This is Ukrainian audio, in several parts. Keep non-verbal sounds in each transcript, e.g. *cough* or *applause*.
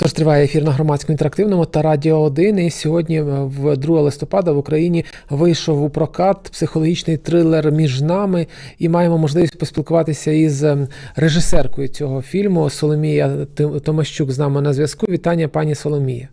Тож триває ефір на громадському інтерактивному та Радіо 1. І сьогодні, е, в 2 листопада, в Україні вийшов у прокат психологічний трилер між нами. І маємо можливість поспілкуватися із ем, режисеркою цього фільму Соломія Томащук з нами на зв'язку. Вітання, пані Соломія.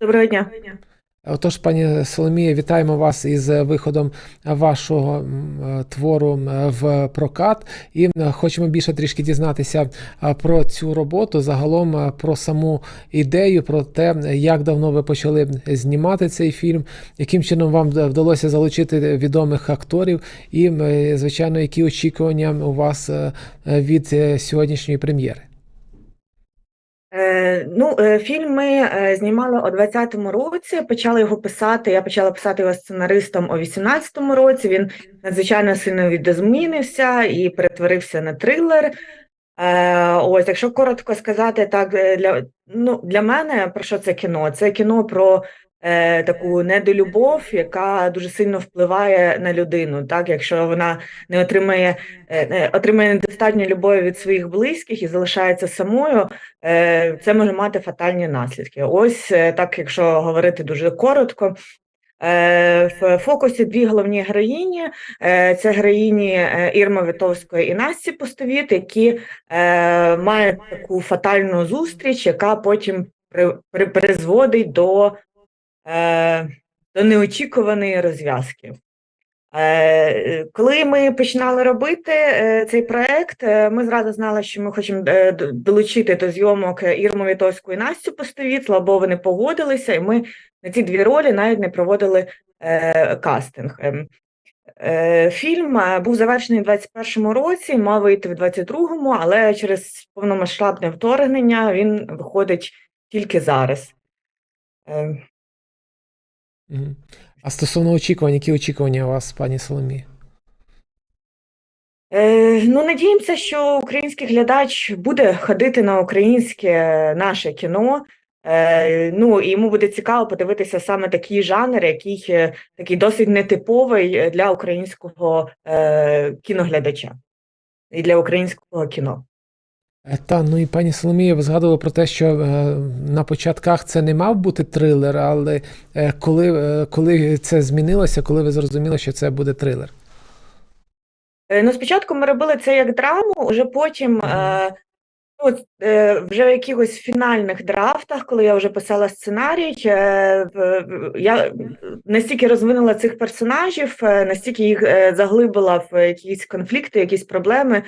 Доброго дня. Отож, пані Соломія, вітаємо вас із виходом вашого е, твору в прокат. І хочемо більше трішки дізнатися про цю роботу, загалом про саму ідею, про те, як давно ви почали знімати цей фільм, яким чином вам вдалося залучити відомих акторів, і, е, звичайно, які очікування у вас е, е, від е, сьогоднішньої прем'єри. Е, ну, е, фільм ми е, знімали у 20-му році. Почали його писати. Я почала писати його сценаристом у 18-му році. Він надзвичайно сильно відозмінився і перетворився на трилер. Ось, якщо коротко сказати, так для ну для мене про що це кіно? Це кіно про е, таку недолюбов, яка дуже сильно впливає на людину. Так, якщо вона не отримає, е, отримає недостатньо любові від своїх близьких і залишається самою, е, це може мати фатальні наслідки. Ось е, так, якщо говорити дуже коротко. Е, В фокусі дві головні героїні Е, це героїні Ірми Вітовської і Насті Пустовіт, які мають таку фатальну зустріч, яка потім при, при, призводить до, до неочікуваної розв'язки. Е, Коли ми починали робити е, цей проект, е, ми зразу знали, що ми хочемо е, долучити до зйомок Ірму Вітовську і Настю Пустовіт, слава Богу, вони погодилися, і ми на ці дві ролі навіть не проводили е, кастинг. Ем, Е, Фільм е, був завершений у 21-му році, мав вийти в 22-му, але через повномасштабне вторгнення він виходить тільки зараз. Е, А стосовно очікувань, які очікування у вас, пані Соломія? Е, Ну, надіємося, що український глядач буде ходити на українське наше кіно. Е, Ну, і йому буде цікаво подивитися саме такий жанр, який е, такий досить нетиповий е, для українського е, кіноглядача і для українського кіно. Е, Та, ну і пані Соломія, ви згадували про те, що е, на початках це не мав бути трилер, але е, коли, е, коли це змінилося, коли ви зрозуміли, що це буде трилер? Е, Ну, спочатку ми робили це як драму, уже потім, е, ну, е, вже в якихось фінальних драфтах, коли я вже писала сценарій, е, я настільки розвинула цих персонажів, е, настільки їх е, заглибила в якісь конфлікти, якісь проблеми,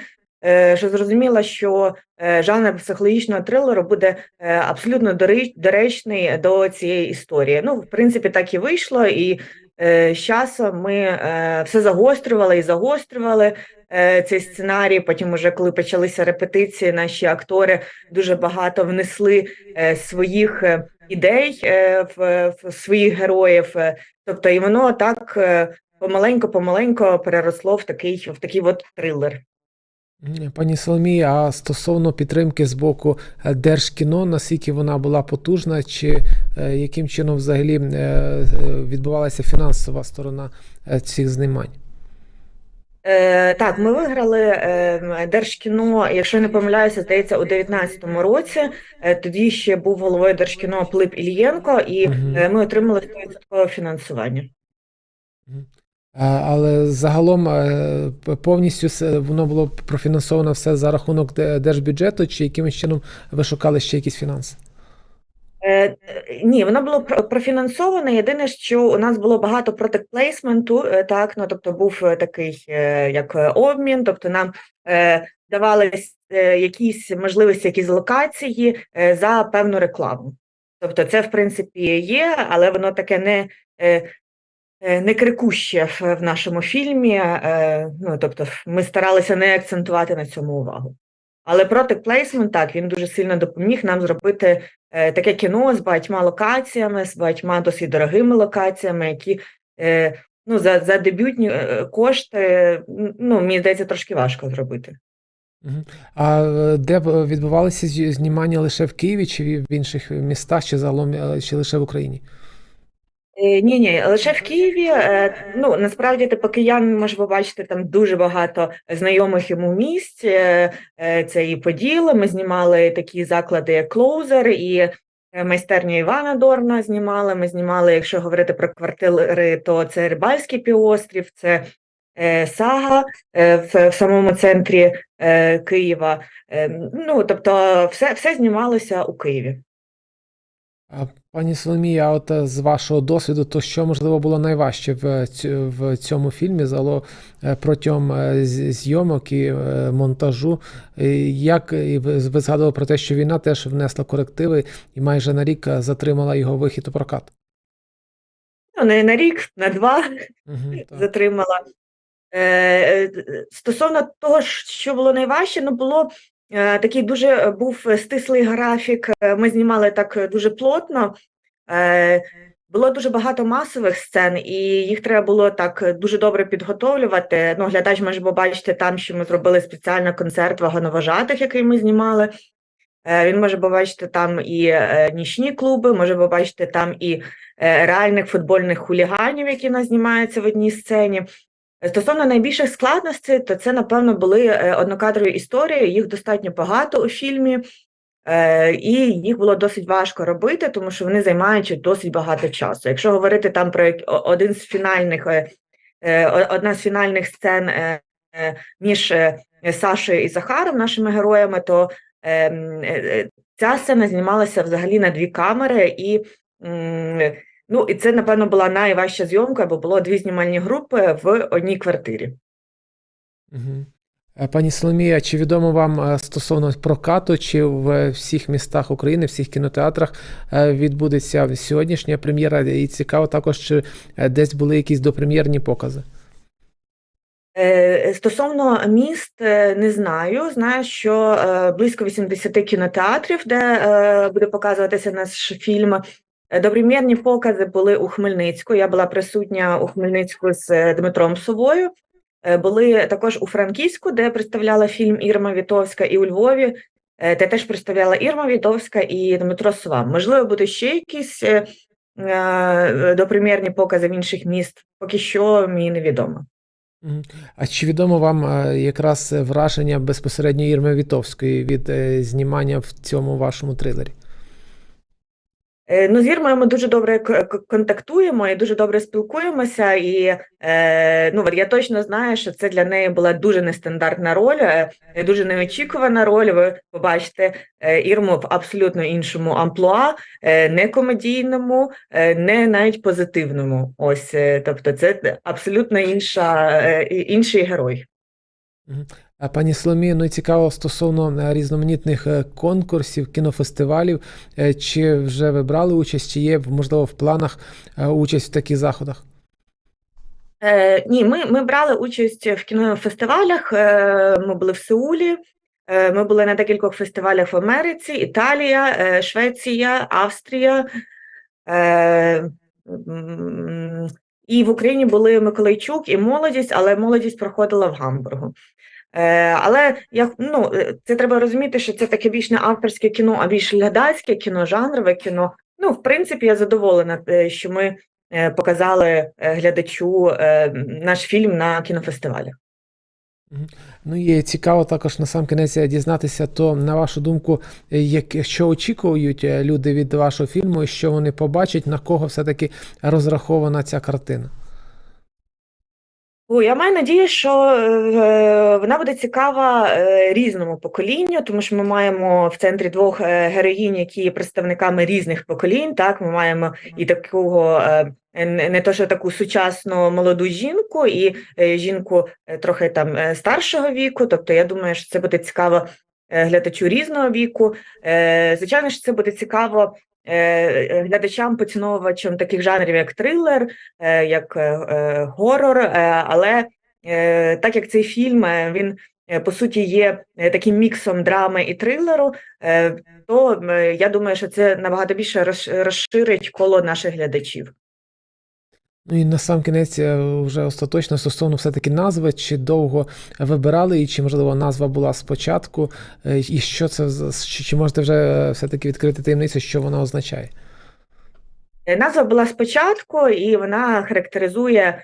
що зрозуміла, що е, жанр психологічного трилеру буде е, абсолютно доречний до цієї історії. Ну, в принципі, так і вийшло, і е, з часом ми е, все загострювали і загострювали е, цей сценарій. Потім, уже коли почалися репетиції, наші актори дуже багато внесли е, своїх е, ідей е, в, своїх героїв. Е, Тобто, і воно так е, помаленько-помаленько переросло в такий, в такий от трилер. Пані Соломія, а стосовно підтримки з боку е, Держкіно, наскільки вона була потужна, чи е, яким чином взагалі е, відбувалася фінансова сторона цих знімань? Е, так, ми виграли е, Держкіно, якщо не помиляюся, здається, у 19-му році. Е, тоді ще був головою Держкіно Пилип Ільєнко, і Мгм. е, ми отримали 100% фінансування. А, Але загалом е, повністю воно було профінансовано все за рахунок держбюджету, чи якимось чином ви шукали ще якісь фінанси? Е, е, Ні, воно було про- профінансоване. Єдине, що у нас було багато продакт-плейсменту, е, так, ну тобто був е, такий е, як е, обмін, тобто нам е, давались е, якісь можливості, якісь локації е, за певну рекламу. Тобто, це в принципі є, але воно таке не. Е, Не крикуще в нашому фільмі, е, ну тобто ми старалися не акцентувати на цьому увагу. Але Product Placement, так, він дуже сильно допоміг нам зробити е, таке кіно з багатьма локаціями, з багатьма досить дорогими локаціями, які ну, за, за дебютні кошти, ну, мені здається, трошки важко зробити. А де відбувалися знімання лише в Києві, чи в інших містах, чи загалом, чи лише в Україні? Ні, ні, лише в Києві. Е, Ну насправді типу киян може побачити там дуже багато знайомих йому місць. Е, е, Це і Поділ. Ми знімали такі заклади, як Клоузер, і е, майстерню Івана Дорна знімали. Ми знімали, якщо говорити про квартири, то це Рибальський півострів, це е, Сага е, в, самому центрі е, Києва. Е, Ну тобто, все, все знімалося у Києві. Пані Соломія, от е, з вашого досвіду, то що можливо було найважче в, в цьому фільмі зало е, протягом е, зйомок і е, монтажу? Е, Як і ви згадували про те, що війна теж внесла корективи і майже на рік е, затримала його вихід у прокат? Ну, не на рік, на два. Угу, *laughs* затримала. Е, е, Стосовно того, що було найважче, ну було е, такий дуже е, був стислий графік. е, Ми знімали так е, дуже плотно. Е, Було дуже багато масових сцен, і їх треба було так е, дуже добре підготовлювати. Ну, глядач може побачити там, що ми зробили спеціально концерт вагоновожатих, який ми знімали. Е, Він може побачити там і е, нічні клуби, може побачити там і е, реальних футбольних хуліганів, які нас знімаються в одній сцені. Стосовно найбільших складностей, то це, напевно, були е, однокадрові історії, їх достатньо багато у фільмі, е, і їх було досить важко робити, тому що вони займають досить багато часу. Якщо говорити там про один з фінальних, е, одна з фінальних сцен між Сашею і Захаром, нашими героями, то е, м, е, е, ця сцена знімалася взагалі на дві камери, і ну, і це, напевно, була найважча зйомка, бо було дві знімальні групи в одній квартирі. Е, Пані Соломія, чи відомо вам е, стосовно прокату, чи в всіх містах України, всіх кінотеатрах е, відбудеться сьогоднішня прем'єра? І цікаво також, чи десь були якісь допрем'єрні покази? Стосовно міст, не знаю. Знаю, що близько 80 кінотеатрів, де буде показуватися наш фільм. Е, покази були у Хмельницьку. Я була присутня у Хмельницьку з е, Дмитром Совою. Е, Були також у Франківську, де представляла фільм Ірма Вітовська, і у Львові, е, де теж представляла Ірма Вітовська і Дмитро Сова. Можливо, будуть ще якісь допрем'єрні покази в інших міст. Поки що мені невідомо. А чи відомо вам якраз враження безпосередньо Ірми Вітовської від знімання в цьому вашому трилері? Е, Ну, з Ірмою ми дуже добре контактуємо і дуже добре спілкуємося. І е, ну, я точно знаю, що це для неї була дуже нестандартна роль, е, дуже неочікувана роль. Ви побачите Ірму в абсолютно іншому амплуа, не комедійному, не навіть позитивному. Ось, тобто, це абсолютно інша, інший герой. Пані Соломію, ну і цікаво стосовно е, різноманітних е, конкурсів, кінофестивалів, е, чи вже ви брали участь, чи є можливо в планах участь в таких заходах? Е, ні, ми, ми брали участь в кінофестивалях. Е, ми були в Сеулі. Е, ми були на декількох фестивалях в Америці, Італія, е, Швеція, Австрія. Е, і в Україні були Миколайчук і молодість, але молодість проходила в Гамбургу. Е, але я, ну, е, це треба розуміти, що це таке більш не авторське кіно, а більш глядацьке кіно, жанрове кіно. Ну, в принципі, я задоволена, е, що ми показали глядачу наш фільм на кінофестивалях. Ну і цікаво також на сам кінець дізнатися, то на вашу думку, як, що очікують люди від вашого фільму, і що вони побачать, на кого все-таки розрахована ця картина? Я маю надію, що е, вона буде цікава е, різному поколінню, тому що ми маємо в центрі двох е, героїнь, які є представниками різних поколінь. Так, ми маємо і такого не то, що таку сучасну молоду жінку, і жінку трохи там старшого віку. Тобто, я думаю, що це буде цікаво глядачу різного віку. Звичайно ж, це буде цікаво. Е, Глядачам, поціновувачам таких жанрів, як трилер, е, як е, е, горор, е, але е, так як цей фільм е, він е, по суті є е, таким міксом драми і трилеру, е, то е, я думаю, що це набагато більше розширить коло наших глядачів. Ну і на сам кінець е, вже остаточно стосовно все-таки назви, чи довго вибирали, і чи можливо назва була спочатку, е, і що це чи, можете вже все-таки відкрити таємницю, що вона означає? Е, Назва була спочатку, і вона характеризує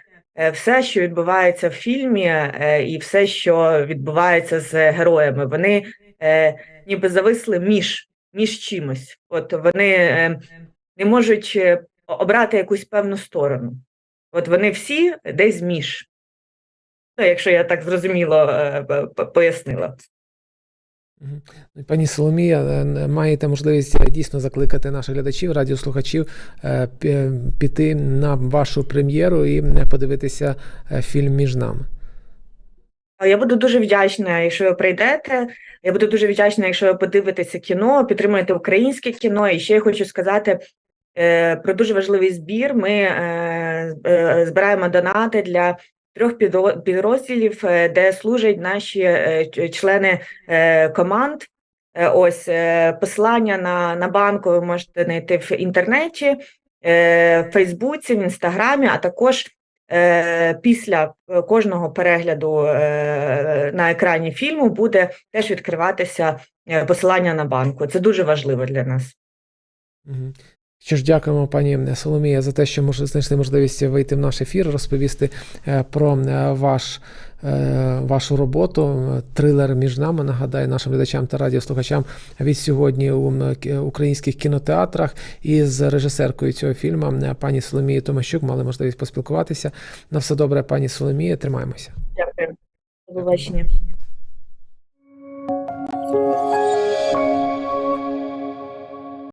все, що відбувається в фільмі, і все, що відбувається з героями. Вони ніби зависли між, між чимось. От вони не можуть обрати якусь певну сторону. От вони всі десь між. Ну, якщо я так зрозуміло е, пояснила. Ну, Пані Соломія, е, маєте можливість е, дійсно закликати наших глядачів, радіослухачів піти на вашу прем'єру і подивитися фільм між нами. Я буду дуже вдячна, якщо ви прийдете. Я буду дуже вдячна, якщо ви подивитеся кіно, підтримуєте українське кіно. І ще я хочу сказати про дуже важливий збір. Ми збираємо донати для трьох підрозділів, е, де служать наші е, члени е, команд. Е, Ось е, посилання на, на банку ви можете знайти в інтернеті, е, в Фейсбуці, в Інстаграмі, а також е, після е, кожного перегляду е, на екрані фільму буде теж відкриватися е, посилання на банку. Це дуже важливо для нас. Що ж, дякуємо, пані е, Соломія, за те, що може знайшли можливість вийти в наш ефір, розповісти е, про е, ваш, вашу роботу. Трилер між нами. Нагадаю нашим глядачам та радіослухачам від сьогодні у українських кінотеатрах. І з режисеркою цього фільму пані Соломією Томащук мали можливість поспілкуватися. На все добре, пані Соломія. Тримаємося. Дякую. До побачення.